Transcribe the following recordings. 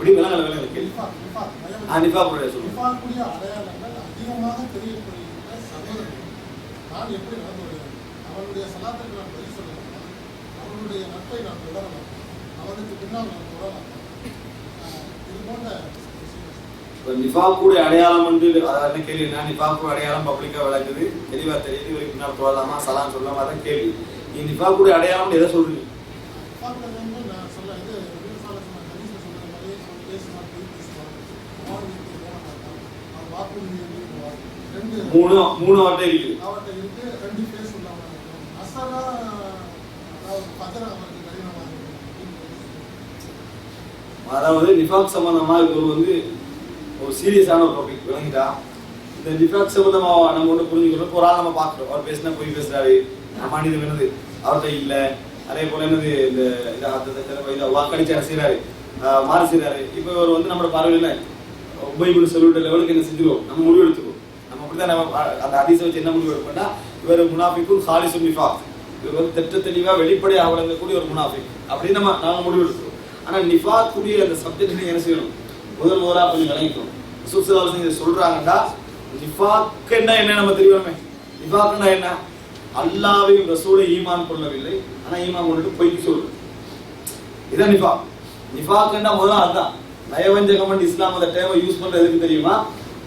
எப்படி விலங்கல பயம் ஆ நிஃபாக்குடைய சொல்லுங்க நிஃபாக்குடைய அடையாளங்கள் அதிகமாக தெரியப்படுகின்ற சகோதரர்கள். நான் எப்படி நடந்து வருகிறேன்? அவனுடைய சலாத்திற்கு நான் பதில் சொல்ல வேண்டும் அவனுடைய நட்பை நான் தொடரலாம் அவனுக்கு பின்னால் நான் தொடரலாம் ஆஹ் இது போன்ற விஷயங்கள். இப்போ நிஃபாக்குடைய அடையாளம் வந்து அதாவது கேள்வி என்ன? நிஃபாக்குடைய அடையாளம் பப்ளிக்கா விளக்குது தெளிவா தெரியுது. இவருக்கு பின்னால் போகலாமா? சலாம் சொல்லலாமா? அதான் கேள்வி. நீ நிஃபாக்குடைய அடையாளம் எதை சொல்றீங்க நிஃபாக்கில் வந்து நான் சொல்ல இது நபி ஸல்லல்லாஹு அலைஹி வஸல்லம் ஹதீஸ்ல சொல்ற மாதிரியே சொல்லி பேசுவார் பொய் பேசுவார் அவார்டு வீட்டுக்கு போக மாட்டான் அவர் வாக்குறுதி எழுதிடுவார் ரெண்டு மூணு மூணு அவர்கிட்ட இருக்கு அதாவது நிஃபாக் சம்பந்தமா இது வந்து ஒரு சீரியஸான ஒரு டாபிக் விளங்கிட்டா இந்த நிஃபாக் சம்பந்தமா நம்ம ஒன்று புரிஞ்சுக்கணும் ஒரு ஆள் நம்ம பார்க்குறோம். அவர் பேசினா போய் பேசுறாரு. மனிதன் என்னது? அவர்கிட்ட இல்ல. அதே போல என்னது இந்த இதை அந்த இதை வாக்களிச்சு ஆஹ் மாறு செய்யறாரு இப்போ இவர் வந்து நம்மளோட பார்வையில் உபயோகம் சொல்லிட்ட லெவலுக்கு என்ன செஞ்சிருவோம்? நம்ம முடிவு எடுத்துக்கோ நம்ம அப்படிதான் நம்ம அந்த அதிசயம் வச்சு என்ன முடிவு எடுப்போம்னா இவர் முனாஃபிக்கும் ஹாலிசும் நிஃபாக். இவர் வந்து திட்ட தெளிவா வெளிப்படையாக வழங்கக்கூடிய ஒரு முனாஃபிக். அப்படின்னு நம்ம நாம முடிவு எடுத்துருவோம் ஆனா நிஃபாக் கூடிய அந்த சப்ஜெக்ட் நீங்க என்ன செய்யணும்? முதல் முதலா கொஞ்சம் விளங்கிக்கணும் சுசலால் இதை சொல்றாங்கன்னா நிஃபாக் என்ன என்ன நம்ம தெரியணுமே நிஃபாக்னா என்ன? அல்லாவையும் ரசூலை ஈமான் கொள்ளவில்லை. ஆனா ஈமான் கொண்டுட்டு பொய்க்கு சொல்றது. இதான் நிஃபா நிஃபாக்குன்னா முதல்ல அதுதான் நயவஞ்சகம் இஸ்லாம் அந்த டேமை யூஸ் பண்றது எதுக்கு தெரியுமா?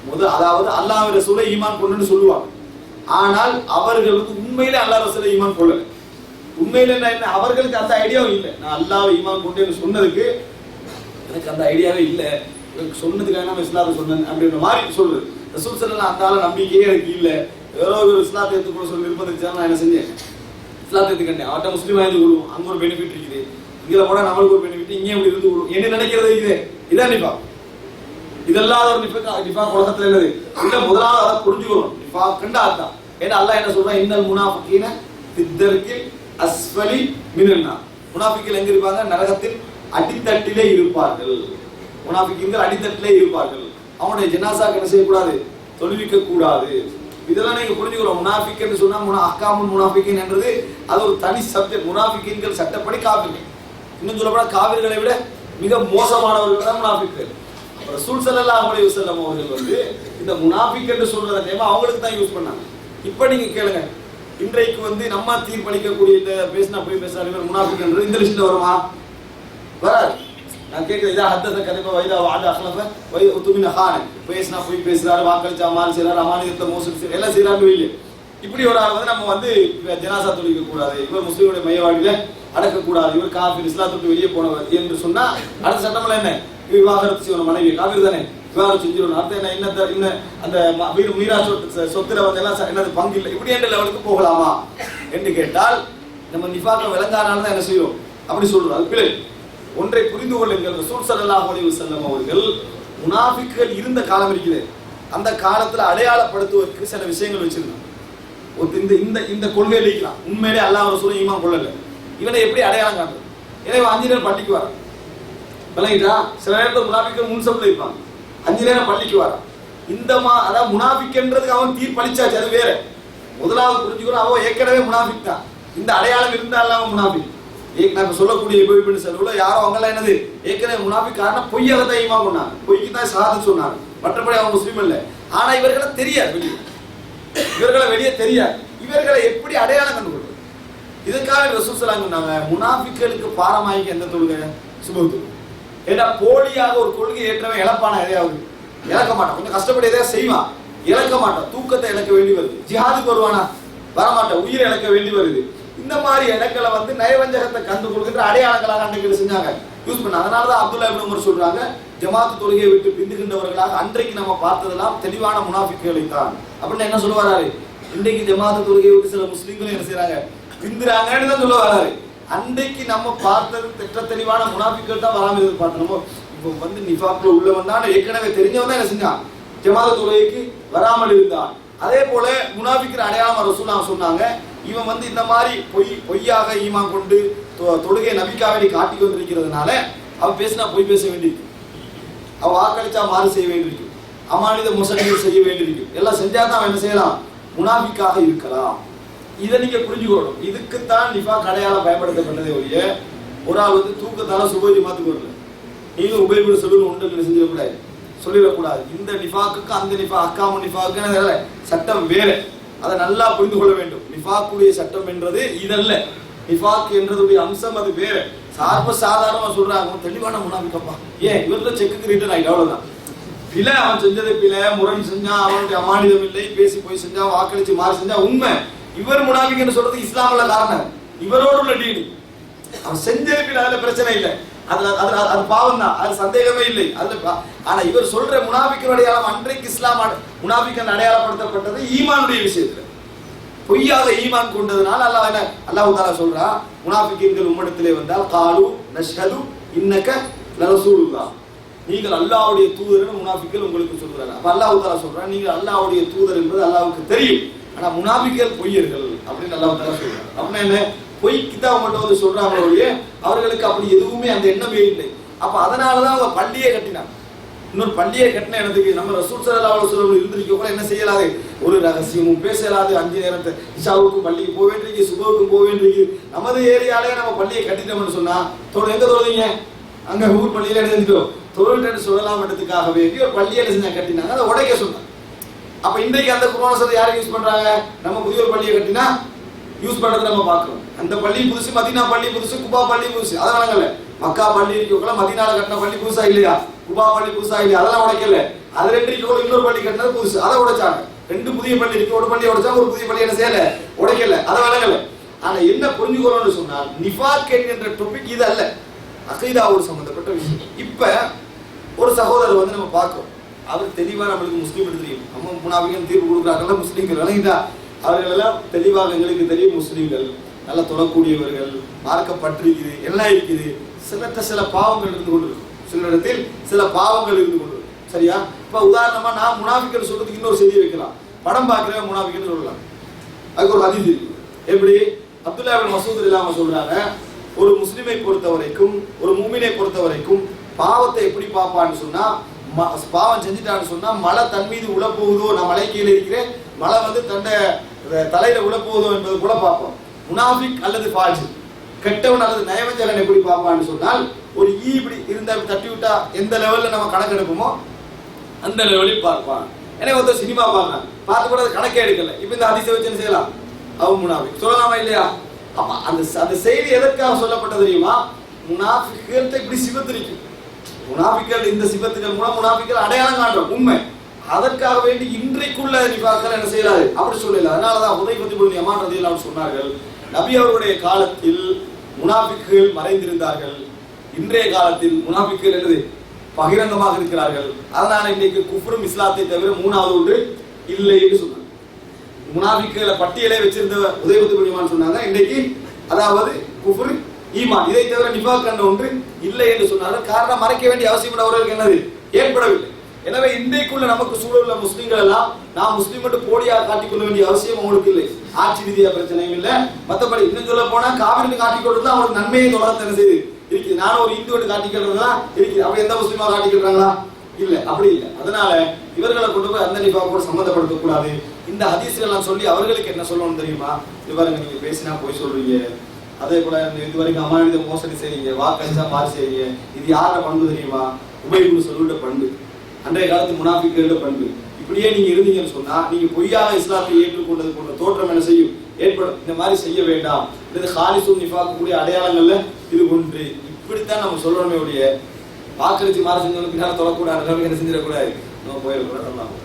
முதல் அதாவது அல்லாஹ் ரசூலை ஈமான் கொண்டுன்னு சொல்லுவாங்க. ஆனால் அவர்களுக்கு உண்மையிலே அல்லாஹ் ரசூலை ஈமான் கொள்ளல. உண்மையில என்ன என்ன அவர்களுக்கு அந்த ஐடியாவும் இல்லை. நான் அல்லாஹ் ஈமான் கொண்டேன்னு சொன்னதுக்கு எனக்கு அந்த ஐடியாவே இல்லை. எனக்கு சொன்னதுக்காக நம்ம இஸ்லாத்தை சொன்னேன் அப்படின்ற மாதிரி சொல்றது. ரசூல் சல்லா அந்த ஆள நம்பிக்கையே எனக்கு இல்லை. ஏதோ ஒரு இஸ்லாத்தை எடுத்துக்கொள்ள சொல்லி நிர்பந்திச்சா நான் என்ன செஞ்சேன்? இஸ்லாத்தை எடுத்துக்கிட்டேன் அவட்ட முஸ்லீம் ஆயிருந்து கொள்வோம் அங்க ஒரு பெனிஃபிட் இருக்குது. இதில் போனா நம்மளுக்கு ஒரு பெனிஃபிட் இங்கே இப்படி இருந்து கொள்வோம் என்ன நினைக்கிறது இருக்குது இதான் நிஃபா இதெல்லாம் ஒரு நிஃபா நிஃபா உலகத்துல என்னது இல்ல முதலாவது அதை புரிஞ்சுக்கணும் நிஃபா கண்டா அதான் ஏன்னா அல்லாஹ் என்ன சொல்றான் இன்னல் முனாஃபிகீன பித்தர்க்கில் அஸ்வலி மினன்னா முனாஃபிக்கில் எங்க இருப்பாங்க நரகத்தில் அடித்தட்டிலே இருப்பார்கள் முனாஃபிக்கிங்கள் அடித்தட்டிலே இருப்பார்கள் அவனுடைய ஜனாசாக்கு என்ன செய்யக்கூடாது தொழுவிக்க கூடாது இதெல்லாம் நீங்க புரிஞ்சுக்கிறோம் முனாஃபிக்னு சொன்னா முனா அக்காமுன் முனாஃபிக்கின் என்றது அது ஒரு தனி சப்ஜெக்ட் முனாஃபிக்கின்கள் சட்டப்படி காவிர்கள் இன்னும் சொல்லப்போனா காவிர்களை விட மிக மோசமானவர்கள் தான் முனாஃபிக்கள் அப்புறம் ரசூல் ஸல்லல்லாஹு அலைஹி வஸல்லம் அவர்கள் வந்து இந்த முனாஃபிக் என்று சொல்றத நேமா அவங்களுக்கு தான் யூஸ் பண்ணாங்க. இப்போ நீங்க கேளுங்க. இன்றைக்கு வந்து நம்ம தீர்ப்பளிக்கக்கூடிய இந்த பேசினா போய் பேசுறாரு இவர் முனாஃபிக் இந்த லிஸ்ட்ல வருமா? வராது. நான் கேட்கிறேன் இதா ஹத்தத கதைப்ப வைதா வாத அஹ்லஃப வை உத்துமின ஹான. பேசினா போய் பேசுறாரு வாக்களிச்சா மாறு செய்யறாரு அமானியத்தை மோசடி செய்யறாரு எல்லாம் செய்யறாங்க இல்லையே. இப்படி ஒரு ஆள் வந்து நம்ம வந்து ஜனாசா தொழிக்க கூடாது இவர் முஸ்லீமுடைய மையவாடியில அடக்கக்கூடாது. இவர் காஃபி இஸ்லாத்துக்கு வெளியே போனவர் என்று சொன்னா அடுத்த சட்டம்ல என்ன? விவாகரத்து செய்வன மனைவி காஃபிர் தானே? விவாகரத்து செஞ்சிடணும். அடுத்து என்ன என்ன என்ன அந்த ம- வீடு மீரா சொத்து சொத்துல வந்து எல்லாம் என்னது பங்கு இல்லை. இப்படி என்ற லெவலுக்கு போகலாமா? என்று கேட்டால் நம்ம நிஃபாக்கம் விளங்கானால தான் என்ன செய்யும் அப்படி சொல்றோம் அது பிள்ளை ஒன்றை புரிந்து கொள்ளுங்கள். ரசூல் ஸல்லல்லாஹு அலைஹி வஸல்லம் அவர்கள் முனாஃபிக்குகள் இருந்த காலம் இருக்குது. அந்த காலத்துல அடையாளப்படுத்துவதற்கு சில விஷயங்கள் வச்சிருந்தாங்க. ஒரு இந்த இந்த இந்த கொள்கையில இருக்கலாம் உண்மையிலே அல்லாஹ் ரசூலும் ஈமான் கொள்ளலை. இவனை எப்படி அடையாளம் காட்டுறது ஏன்னா அஞ்சு நேரம் பள்ளிக்கு வர விளங்கிட்டா? சில நேரத்தில் முனாபிக்க முன் சம்பளம் இருப்பாங்க அஞ்சு நேரம் பள்ளிக்கு வர இந்த மா அதான் முனாஃபிக்ன்றதுக்கு அவன் தீர்ப்பளிச்சாச்சு அது வேற. முதலாவது புரிஞ்சுக்கணும் அவன் ஏற்கனவே முனாஃபிக் தான். இந்த அடையாளம் இருந்தாலும் அவன் முனாஃபிக். ஏக் நம்ம சொல்லக்கூடிய இபின் செலவுல யாரோ அவங்கெல்லாம் என்னது? ஏற்கனவே முனாபிக் காரணம் பொய்யாக தான் ஈமான் கொண்டாங்க பொய்க்கு தான் சாது சொன்னாங்க. மற்றபடி அவன் முஸ்லீம் இல்லை ஆனா இவர்களை தெரியாது வெளியே. இவர்களை வெளியே தெரியாது. இவர்களை எப்படி அடையாளம் கண்டுபிடி இதுக்காக ரசூல் சொல்லாங்க சொன்னாங்க முனாஃபிக்களுக்கு பாரமாய்க்கு எந்த தொழுகை? சுபகு தொழுகை ஏன்னா போலியாக ஒரு கொள்கை ஏற்றவன் இழப்பானா எதையாவது? இழக்க மாட்டான். கொஞ்சம் கஷ்டப்பட்டு எதையாவது செய்வான். இழக்க மாட்டான். தூக்கத்தை இழக்க வேண்டி வருது. ஜிஹாதுக்கு வருவானா? வரமாட்டான். உயிரை இழக்க வேண்டி வருது. இந்த மாதிரி இடங்களை வந்து நயவஞ்சகத்தை கண்டு கொடுக்கின்ற அடையாளங்களாக அன்றைக்கு செஞ்சாங்க. யூஸ் பண்ண அதனால தான் அப்துல்லா இப்னு உமர் சொல்றாங்க ஜமாத்து தொழுகையை விட்டு பிந்துகின்றவர்களாக அன்றைக்கு நம்ம பார்த்ததெல்லாம் தெளிவான முனாஃபிக்குகளை தான் அப்படின்னு என்ன சொல்லுவாராரு இன்றைக்கு ஜமாத்து தொழுகையை விட்டு சில முஸ்லீம்களும் என்ன செய்யறாங்க பிந்துறாங்கன்னு தான் சொல்ல வராரு. அன்றைக்கு நம்ம பார்த்தது திட்ட தெளிவான முனாஃபிக்கள் தான் வராமல் எதிர்பார்த்தோம் நம்ம இப்போ வந்து நிஃபாப்ல உள்ளவன் தான் ஏற்கனவே தெரிஞ்சவன் தான் என்ன செஞ்சான். ஜமாத துறைக்கு வராமல் இருந்தான். அதே போல முனாஃபிக்கிற அடையாளம் ரசூலா சொன்னாங்க. இவன் வந்து இந்த மாதிரி பொய் பொய்யாக ஈமான் கொண்டு தொ- தொழுகை நபிக்காவடி காட்டி வந்திருக்கிறதுனால அவன் பேசினா பொய் பேச வேண்டியிருக்கு. அவன் வாக்களிச்சா மாறு செய்ய வேண்டியிருக்கு. அமானித முசலிகள் செய்ய வேண்டியிருக்கு. எல்லாம் செஞ்சா தான் அவன் என்ன செய்யலாம்? முனாஃபிக்காக இருக்கலாம். இதை நீங்க புரிஞ்சுக்கணும். இதுக்குத்தான் நிஃபா அடையாளம் பயன்படுத்தப்பட்டதே ஒழிய ஒரு ஆள் வந்து தூக்கத்தால சுபோஜி மாத்துக்கு நீங்க உபயோக சொல்லணும் உண்டு என்ன செஞ்சிடக்கூடாது. சொல்லிடக்கூடாது. இந்த நிஃபாக்குக்கு அந்த நிஃபா அக்காம நிஃபாக்கு சட்டம் வேற அதை நல்லா புரிந்து கொள்ள வேண்டும். நிஃபாக்குடைய சட்டம் என்றது இதல்ல. நிஃபாக் என்றதுடைய அம்சம் அது வேற. சார்ப சாதாரணமா சொல்றாங்க தெளிவான முனாபிக்கப்பா ஏன்? இவர்ல செக்குக்கு ரிட்டர்ன் ஆயிட்டு அவ்வளவுதான். பிழை அவன் செஞ்சது பிழை. முரண் செஞ்சா அவனுடைய அமானிதம் இல்லை. பேசி போய் செஞ்சா வாக்களிச்சு மாறி செஞ்சா உண்மை. இவர் முனாபிக்னு சொல்றது இஸ்லாமில் காரணம். இவரோடு உள்ள டீனி அவன் செஞ்சது அதுல பிரச்சனை இல்லை. அதுல அதுல அது பாவம் தான் அது சந்தேகமே இல்லை. அதுல பா- ஆனா இவர் சொல்ற முனாபிக்கின் அடையாளம் அன்றைக்கு இஸ்லாம் முனாபிக்கன் அடையாளப்படுத்தப்பட்டது ஈமானுடைய விஷயத்துல. பொய்யாக ஈமான் கொண்டதுனால அல்லாஹ் என்ன அல்லாஹ் தாலா சொல்றான் முனாபிக்கின்கள் உம்மிடத்திலே வந்தால் காலு நஷ்ஹது இன்னக்க லரசூலுல்லாஹ். நீங்கள் அல்லாஹ்வுடைய தூதர்னு முனாபிக்கள் உங்களுக்கு சொல்றாங்க அப்ப அல்லாஹ் தாலா சொல்றான் நீங்கள் அல்லாஹ்வுடைய தூதர் என்பது அல்லாஹ்வுக்கு தெரியும். ஆனா முனாபிக்கல் பொய்யர்கள் அப்படின்னு நல்லா தாலா சொல்றான் அப்படின்னா என்ன? பொய் தான் மட்டும் வந்து சொல்றாங்களோ அவர்களுக்கு அப்படி எதுவுமே அந்த எண்ணமே இல்லை. அப்ப அதனாலதான் அவங்க பள்ளியை கட்டினாங்க. இன்னொரு பள்ளியை கட்டின இடத்துக்கு நம்ம ரசூல் சல்லல்லாஹு அலைஹி இருந்திருக்க கூட என்ன செய்யலாது? ஒரு ரகசியமும் பேசலாது. அஞ்சு நேரத்தை இஷாவுக்கு பள்ளிக்கு போக வேண்டியிருக்கு சுபவுக்கு போக வேண்டியிருக்கு. நமது ஏரியாலே நம்ம பள்ளியை கட்டிட்டோம்னு சொன்னா தொழு எங்க தொழுதீங்க அங்க ஊர் பள்ளியில எழுந்துட்டோம் செஞ்சிட்டோம்? தொழில் சொல்லலாம் இடத்துக்காக வேண்டி ஒரு பள்ளியை என்ன செஞ்சா கட்டினாங்க. அதை உடைக்க சொன்னாங்க. அப்ப இன்றைக்கு அந்த குரான சதை யூஸ் பண்றாங்க? நம்ம புதிய ஒரு பள்ளியை கட்டினா யூஸ் பண்றதை நம்ம பார்க்கிறோம். அந்த பள்ளி புதுசு மதினா பள்ளி புதுசு குபா பள்ளி புதுசு. அதை வழங்கல மக்கா பள்ளி இருக்கக்குள்ள மதினால கட்டின பள்ளி புதுசா இல்லையா? குபா பள்ளி புதுசா இல்லையா? அதெல்லாம் உடைக்கல. அது ரெண்டு இருக்கோட இன்னொரு பள்ளி கட்டினது புதுசு. அதை உடைச்சாங்க. ரெண்டு புதிய பள்ளி இருக்கு. ஒரு பள்ளி உடைச்சா ஒரு புதிய பள்ளி என்ன செய்யல? உடைக்கல. அதை வழங்கல ஆனா என்ன புரிஞ்சுக்கணும்னு சொன்னால் நிஃபாக் என்கின்ற டாபிக் இது அல்ல. அகைதாவோடு சம்பந்தப்பட்ட விஷயம். இப்ப ஒரு சகோதரர் வந்து நம்ம பார்க்கிறோம். அவர் தெளிவாக நம்மளுக்கு முஸ்லீம் என்று தெரியும். நம்ம முனாபிகன் தீர்வு கொடுக்குறாங்கல்ல முஸ்லீம்கள். விளங்கிதா அவர்கள் எல்லாம் தெளிவாக எங்களுக்கு தெரியும் முஸ்லீம்கள். நல்லா தொழக்கூடியவர்கள் மார்க்கப்பட்டிருக்குது எல்லாம் இருக்குது. சிலர்கிட்ட சில பாவங்கள் இருந்து கொண்டிருக்கும். சிலரிடத்தில் சில பாவங்கள் இருந்து கொண்டிருக்கும். சரியா? இப்போ உதாரணமாக நான் முனாஃபிக்கல் சொல்றதுக்கு இன்னொரு செய்தி வைக்கலாம் படம் பார்க்குறேன் முனாபிக்கல் சொல்லலாம். அதுக்கு ஒரு அதிதி எப்படி? அப்துல்லா பின் மசூத் இல்லாமல் சொல்றாங்க ஒரு முஸ்லிமை பொறுத்த வரைக்கும் ஒரு மூமினை பொறுத்த வரைக்கும் பாவத்தை எப்படி பார்ப்பான்னு சொன்னால் பாவம் செஞ்சுட்டான்னு சொன்னா மழை தன் மீது உள்ள போகுதோ நான் மலை கீழே இருக்கிறேன் மழை வந்து தன்னை தலையில் தலையில உள்ள போகுதோ என்பது கூட பார்ப்போம். முனாஃபிக் அல்லது ஃபாஜி கெட்டவன் அல்லது நயவஞ்சகன் எப்படி பார்ப்பான்னு சொன்னால் ஒரு ஈ இப்படி இருந்தா தட்டி விட்டா எந்த லெவல்ல நம்ம கணக்கெடுப்போமோ அந்த லெவலில் பார்ப்பான். ஏன்னா ஒருத்தர் சினிமா பார்க்கலாம் பார்த்து கூட கணக்கே எடுக்கல. இப்போ இந்த அதிசய வச்சு செய்யலாம்? அவன் முனாஃபிக். சொல்லலாமா இல்லையா? அப்ப அந்த அந்த செய்தி எதற்காக சொல்லப்பட்டது தெரியுமா? முனாஃபிக்கள்கிட்ட இப்படி சிவத்திரிக்கும். முனாபிக்கள் இந்த சிபத்துகள் மூலம் முனாபிக்கள் அடையாளம் காண்றோம் உண்மை. அதற்காக வேண்டி இன்றைக்குள்ள நிபாக்கள் என்ன செய்யலாது அப்படி சொல்லல. அதனாலதான் உதய் பத்தி பொழுது யமான் அவர் சொன்னார்கள் நபி அவருடைய காலத்தில் முனாபிக்குகள் மறைந்திருந்தார்கள். இன்றைய காலத்தில் முனாபிக்குகள் என்னது? பகிரங்கமாக இருக்கிறார்கள். அதனால இன்னைக்கு குஃப்ரும் இஸ்லாத்தை தவிர மூணாவது ஒன்று இல்லை என்று சொன்னாங்க. முனாபிக்குகளை பட்டியலே வச்சிருந்த உதயபத்து புண்ணியமான் சொன்னாங்க. இன்னைக்கு அதாவது குஃப்ர் ஈமான். இதை தவிர நிபாக் என்ற ஒன்று இல்லை என்று சொன்னார்கள் காரணம் மறைக்க வேண்டிய அவசியம் அவர்களுக்கு என்னது? ஏற்படவில்லை. எனவே இன்றைக்குள்ள நமக்கு சூழலுள்ள முஸ்லீம்கள் எல்லாம் நான் முஸ்லீம் மட்டும் போலியா காட்டிக் கொள்ள வேண்டிய அவசியம் அவங்களுக்கு இல்லை. ஆட்சி ரீதியா பிரச்சனையும் இல்லை. மத்தபடி இன்னும் சொல்ல போனா காவிரி காட்டிக் கொள்றது அவருக்கு நன்மையை தொடர்ந்து என்ன செய்யுது? இருக்குது. நானும் ஒரு இந்து காட்டிக் தான் இருக்குது. அப்படி எந்த முஸ்லீமா காட்டிக்கிறாங்களா இல்ல. அப்படி இல்ல. அதனால இவர்களை கொண்டு போய் அந்த நிபா கூட சம்மந்தப்படுத்த கூடாது இந்த ஹதீஸ்கள் எல்லாம் சொல்லி அவர்களுக்கு என்ன சொல்லணும் தெரியுமா? இவருங்க நீங்க பேசினா போய் சொல்றீங்க. அதே போல இந்த இது வரைக்கும் அமானித மோசடி செய்றீங்க வாக்களிச்சா மாறி செய்யுங்க. இது யாரோட பண்பு தெரியுமா? உபயோகம் சொல்லுட பண்பு. அன்றைய காலத்து முனாஃபிக்களோட பண்பு. இப்படியே நீங்க இருந்தீங்கன்னு சொன்னா நீங்க பொய்யாக இஸ்லாத்தை ஏற்றுக்கொண்டது போன்ற தோற்றம் என்ன செய்யும்? ஏற்படும். இந்த மாதிரி செய்ய வேண்டாம். இது ஹாலிசும் நிஃபாக்கக்கூடிய அடையாளங்கள்ல இது ஒன்று. இப்படித்தான் நம்ம சொல்லணுமே உடைய வாக்களிச்சு மாற செஞ்சவங்க பின்னால் தொழக்கூடாது என்ன செஞ்சிடக்கூடாது? நம்ம போயிடக்கூடாது